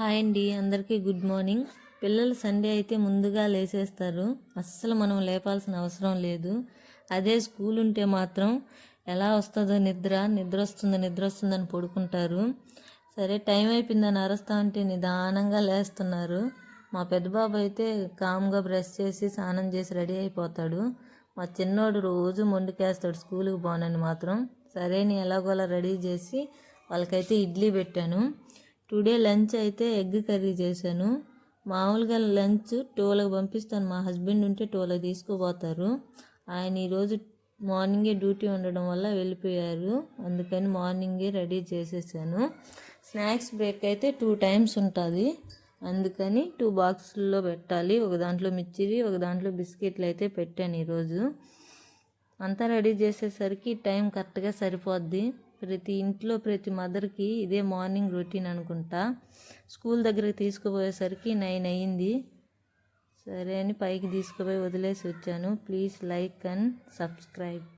Hi అండి అందరికీ good morning. పిల్లలు సండే అయితే ముందుగా లేచేస్తారు అస్సలు మనం లేపాల్సిన అవసరం లేదు. అదే స్కూల్ ఉంటే మాత్రం ఎలా వస్తుందో నిద్ర నిద్ర వస్తుందో నిద్ర వస్తుందని పడుకుంటారు. సరే టైం అయిపోయిందని అరుస్తా ఉంటే నిదానంగా లేస్తున్నారు. మా పెద్ద బాబు అయితే కామ్గా బ్రష్ చేసి స్నానం చేసి రెడీ అయిపోతాడు. మా చిన్నోడు రోజు మొండికేస్తాడు స్కూల్కి పోనని మాత్రం. సరే నేను ఎలాగోలా రెడీ చేసి వాళ్ళకైతే ఇడ్లీ పెట్టాను. టుడే లంచ్ అయితే ఎగ్ కర్రీ చేశాను. మామూలుగా లంచ్ టోలకు పంపిస్తాను. మా హస్బెండ్ ఉంటే టోలకు తీసుకుపోతారు. ఆయన ఈరోజు మార్నింగే డ్యూటీ ఉండడం వల్ల వెళ్ళిపోయారు. అందుకని మార్నింగే రెడీ చేసేసాను. స్నాక్స్ బ్రేక్ అయితే టూ టైమ్స్ ఉంటుంది. అందుకని టూ బాక్సుల్లో పెట్టాలి. ఒక దాంట్లో మిర్చివి ఒక దాంట్లో బిస్కెట్లు అయితే పెట్టాను ఈరోజు అంతా రెడీ చేసేసరికి టైం కరెక్ట్గా సరిపోద్ది. ప్రతి ఇంట్లో ప్రతి మదర్కి ఇదే మార్నింగ్ రొటీన్ అనుకుంటా. స్కూల్ దగ్గరికి తీసుకుపోయేసరికి నైన్ అయ్యింది. సరే అని పైకి తీసుకుపోయి వదిలేసి వచ్చాను. Please like and subscribe.